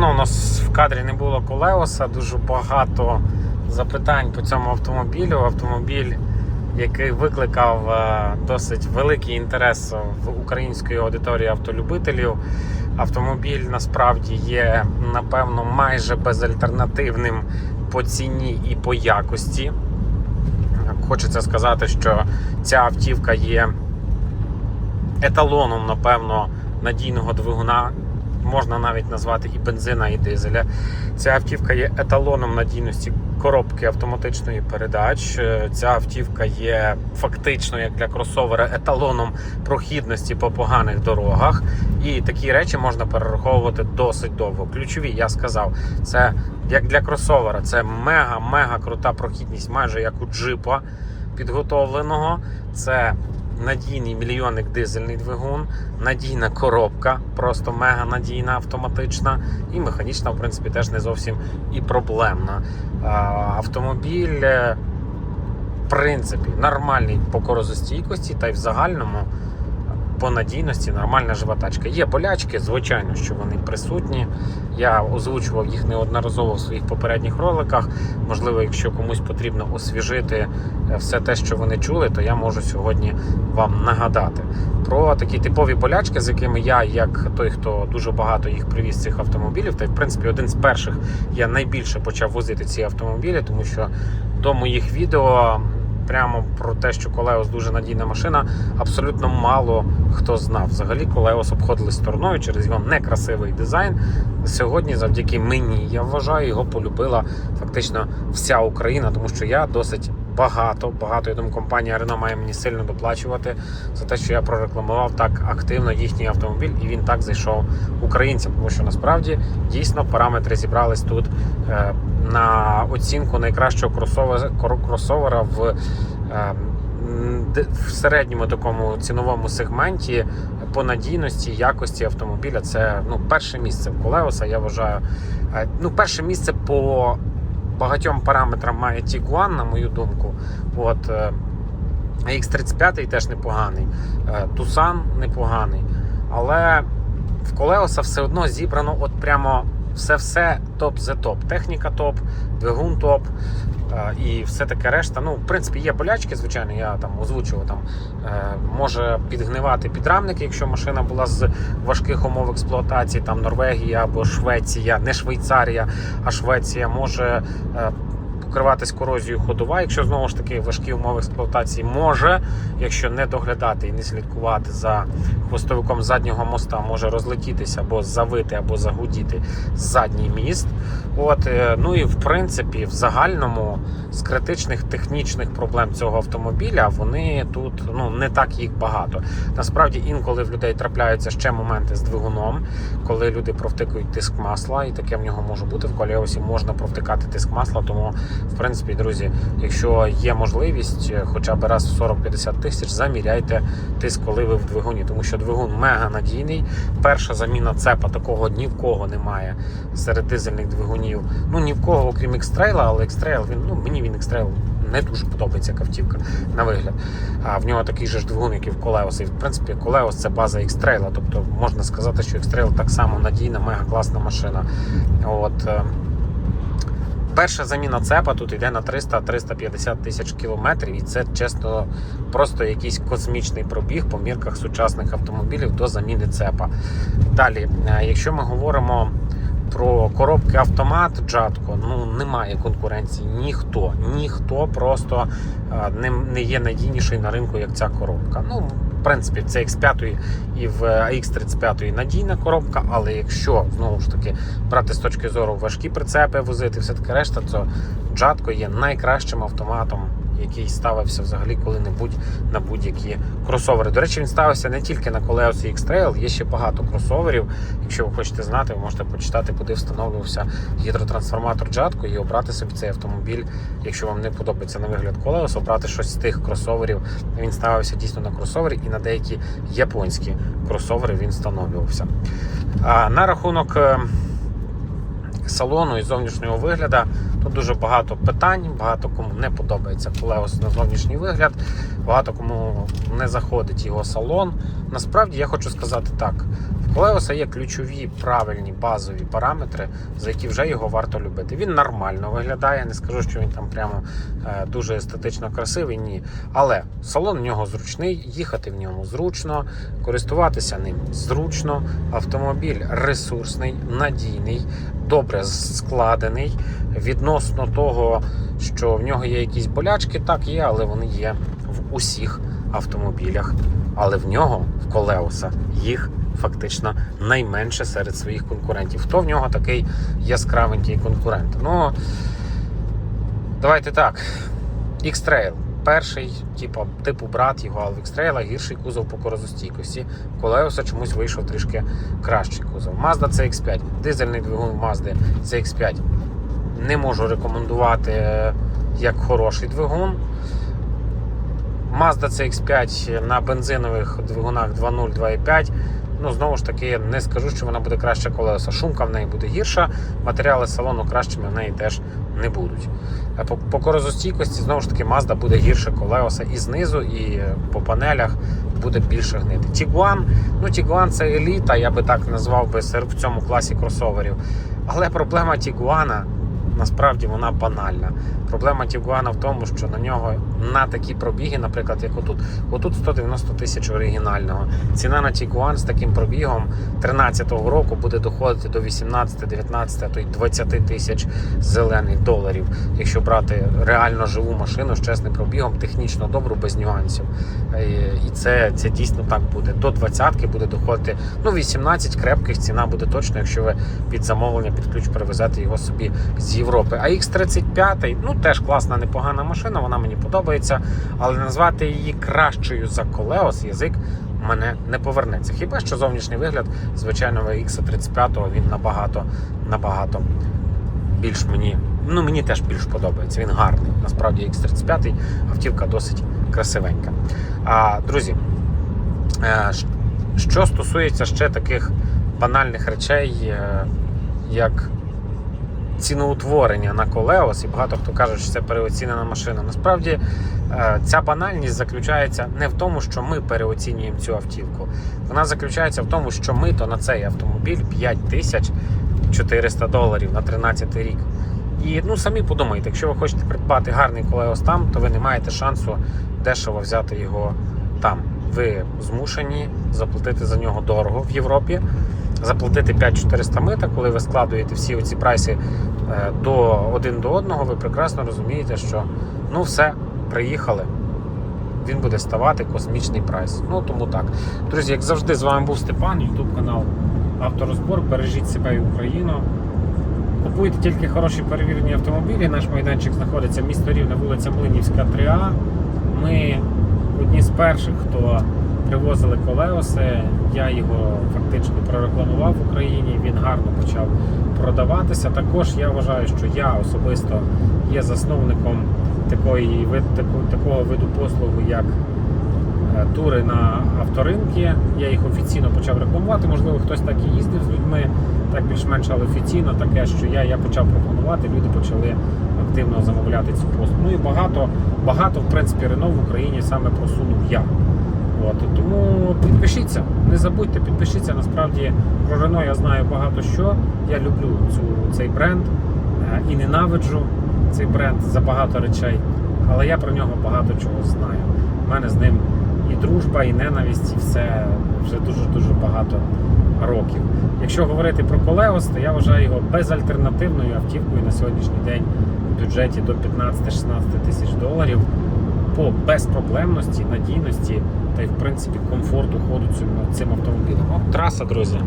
Давно у нас в кадрі не було колеоса, дуже багато запитань по цьому автомобілю. Автомобіль, який викликав е, досить великий інтерес в української аудиторії автолюбителів. Автомобіль насправді є, напевно, майже безальтернативним по ціні і по якості. Хочеться сказати, що ця автівка є еталоном, напевно, надійного двигуна. Можна навіть назвати і бензина, і дизеля. Ця автівка є еталоном надійності коробки автоматичної передач. Е, Ця автівка є фактично, як для кросовера, еталоном прохідності по поганих дорогах. І такі речі можна перераховувати досить довго. Ключові, я сказав, це як для кросовера, це мега-мега крута прохідність, майже як у джипа підготовленого. Це надійний мільйонник дизельний двигун, надійна коробка, просто мега надійна автоматична, і механічна, в принципі, теж не зовсім і проблемна. Автомобіль, е, в принципі, нормальний по корозостійкості, та й в загальному по надійності нормальна жива тачка. Є болячки, звичайно, що вони присутні. Я озвучував їх неодноразово в своїх попередніх роликах. Можливо, якщо комусь потрібно освіжити е, все те, що вони чули, то я можу сьогодні вам нагадати про такі типові болячки, з якими я, як той, хто дуже багато їх привіз цих автомобілів, та в принципі один з перших я найбільше почав возити ці автомобілі, тому що до моїх відео. Прямо про те, що Колеос дуже надійна машина, абсолютно мало хто знав. Взагалі Колеос обходили стороною через його некрасивий дизайн. Сьогодні, завдяки мені, я вважаю, його полюбила фактично вся Україна, тому що я досить багато, багато. Я думаю, компанія Renault має мені сильно доплачувати за те, що я прорекламував так активно їхній автомобіль, і він так зайшов українцям, тому що насправді дійсно параметри зібрались тут е, на оцінку найкращого кросовера в. е, в середньому такому ціновому сегменті по надійності, якості автомобіля це ну, перше місце в Колеоса, я вважаю. Е, Ну, перше місце по багатьом параметрам має Tiguan, на мою думку. От, е, X35 теж непоганий, Тусан Tucson непоганий. Але в Колеоса все одно зібрано от прямо все-все топ за топ. Техніка топ, двигун топ. І все таке решта. Ну, в принципі, є болячки, звичайно, я там озвучував, там е, може підгнивати підрамник, якщо машина була з важких умов експлуатації, там Норвегія або Швеція, не Швейцарія, а Швеція може е, покриватись корозією ходова, якщо знову ж таки важкі умови експлуатації може, якщо не доглядати і не слідкувати за хвостовиком заднього моста, може розлетітися або завити, або загудіти задній міст. От, е, ну і в принципі, в загальному з критичних технічних проблем цього автомобіля вони тут ну не так їх багато. Насправді інколи в людей трапляються ще моменти з двигуном, коли люди провтикують тиск масла, і таке в нього може бути. В колеосі можна провтикати тиск масла. Тому, в принципі, друзі, якщо є можливість, е, хоча б раз в 40-50 тисяч, заміряйте тиск, коли ви в двигуні, тому що двигун мега надійний. Перша заміна цепа такого ні в кого немає серед дизельних двигунів. Ну ні в кого, окрім X-Trail, але X-Trail, він ну мені він X-Trail не дуже подобається як автівка на вигляд. А в нього такий же ж двигун, як і в Колеос. І в принципі, Колеос це база X-Trail, тобто можна сказати, що X-Trail так само надійна, мега класна машина. От. Перша заміна цепа тут йде на 300-350 тисяч кілометрів, і це чесно просто якийсь космічний пробіг по мірках сучасних автомобілів до заміни цепа. Далі, е, якщо ми говоримо про коробки автомат Джатко, ну немає конкуренції. Ніхто, ніхто просто е, не є надійніший на ринку, як ця коробка. Ну, в принципі, це X5 і в X35 надійна коробка, але якщо знову ж таки брати з точки зору важкі прицепи, возити, все таке решта, то Джатко є найкращим автоматом. Який ставився взагалі коли-небудь на будь-які кросовери. До речі, він ставився не тільки на і X-Trail, є ще багато кросоверів. Якщо ви хочете знати, ви можете почитати, куди встановлювався гідротрансформатор Джатко і обрати собі цей автомобіль. Якщо вам не подобається на вигляд Coleos, обрати щось з тих кросоверів. Він ставився дійсно на кросовері і на деякі японські кросовери він встановлювався. А на рахунок. е, Салону і зовнішнього вигляду тут дуже багато питань, багато кому не подобається Колеос на зовнішній вигляд, багато кому не заходить його салон. Насправді я хочу сказати так: в Колеоса є ключові правильні базові параметри, за які вже його варто любити. Він нормально виглядає, не скажу, що він там прямо е, дуже естетично красивий, ні. Але салон в нього зручний, їхати в ньому зручно, користуватися ним зручно. Автомобіль ресурсний, надійний, добре складений. Відносно того, що в нього є якісь болячки, так є, але вони є в усіх автомобілях. Але в нього, в Колеоса, їх фактично найменше серед своїх конкурентів. Хто в нього такий яскравенький конкурент? Ну, давайте так. X-Trail. Перший, типу, типу брат його, але в X-Trail гірший кузов по корозостійкості. Колеоса чомусь вийшов трішки кращий кузов. Mazda CX5, дизельний двигун Mazda CX5. Не можу рекомендувати е, як хороший двигун. Mazda CX5 на бензинових двигунах 2.0, 2.5. Ну, знову ж таки, не скажу, що вона буде краще колеса. Шумка в неї буде гірша, матеріали салону кращими в неї теж не будуть. По, по корозостійкості, знову ж таки, Mazda буде гірше колеса і знизу, і по панелях буде більше гнити. Tiguan, ну Tiguan це еліта, я би так назвав би в цьому класі кросоверів. Але проблема Tiguan насправді вона банальна. Проблема Тігуана в тому, що на нього на такі пробіги, наприклад, як отут, отут 190 тисяч оригінального. Ціна на Тігуан з таким пробігом 13-го року буде доходити до 18, 19, а то й 20 тисяч зелених доларів, якщо брати реально живу машину з чесним пробігом, технічно добру, без нюансів. Е, І це, це дійсно так буде. До 20-ки буде доходити. Ну, 18 крепких ціна буде точно, якщо ви під замовлення, під ключ привезете його собі з Європи. А X35, ну теж класна, непогана машина, вона мені подобається, але назвати її кращою за Колеос язик мене не повернеться. Хіба що зовнішній вигляд звичайного X35 він набагато набагато більш мені. Ну, мені теж більш подобається. Він гарний. Насправді X35 автівка досить красивенька. А, друзі, е, що стосується ще таких банальних речей, е, як ціноутворення на Колеос, і багато хто каже, що це переоцінена машина. Насправді е, ця банальність заключається не в тому, що ми переоцінюємо цю автівку. Вона заключається в тому, що ми то на цей автомобіль 5400 доларів на 13 рік. І ну самі подумайте, якщо ви хочете придбати гарний колеос там, то ви не маєте шансу дешево взяти його там. Ви змушені заплатити за нього дорого в Європі, заплатити 5400 мита, коли ви складуєте всі оці прайси е, до один до одного, ви прекрасно розумієте, що ну все, приїхали. Він буде ставати космічний прайс. Ну тому так. Друзі, як завжди, з вами був Степан, Ютуб канал Авторозбор. Бережіть себе і Україну. Купуйте тільки хороші перевірені автомобілі. Наш майданчик знаходиться в місто Рівне, вулиця Млинівська, 3А. Ми одні з перших, хто привозили колеоси. Я його фактично прорекламував в Україні. Він гарно почав продаватися. Також я вважаю, що я особисто є засновником такої, такого виду послуги, як е, тури на авторинки. Я їх офіційно почав рекламувати. Можливо, хтось так і їздив з людьми, так більш-менш, але офіційно таке, що я, я почав пропонувати, люди почали активно замовляти цю послугу. Ну і багато, багато, в принципі, Рено в Україні саме просунув я. От, тому підпишіться, не забудьте, підпишіться. Насправді про Рено я знаю багато що. Я люблю цю, цей бренд е, і ненавиджу цей бренд за багато речей, але я про нього багато чого знаю. У мене з ним і дружба, і ненависть, і все вже дуже-дуже багато років. Якщо говорити про Колеос, то я вважаю його безальтернативною автівкою на сьогоднішній день в бюджеті до 15-16 тисяч доларів по безпроблемності, надійності та й в принципі комфорту ходу цим, цим автомобілем. От траса, друзі.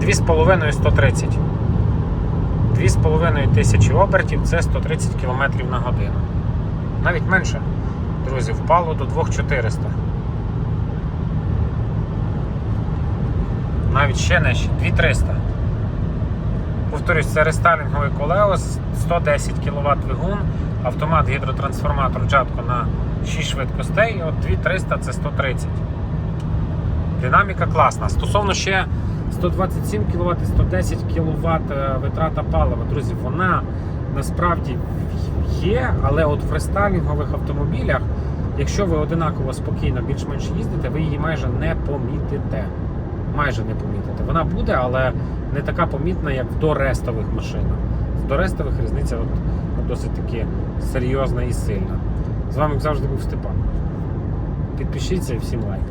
Дві з половиною 130. Дві з половиною тисячі обертів це 130 км на годину. Навіть менше, друзі, впало до 2400. Навіть ще нижче, 2300. Повторюсь, це рестайлінговий колеос, 110 кВт двигун, автомат гідротрансформатор джатко на 6 швидкостей, от 2300 це 130. Динаміка класна. Стосовно ще 127 кВт і 110 кВт е, витрата палива, друзі, вона насправді є, але от в рестайлінгових автомобілях Якщо ви одинаково спокійно більш-менш їздите, ви її майже не помітите. Майже не помітите. Вона буде, але не така помітна, як в дорестових машинах. В дорестових різниця от, от досить таки серйозна і сильна. З вами, як завжди, був Степан. Підпишіться і всім лайк.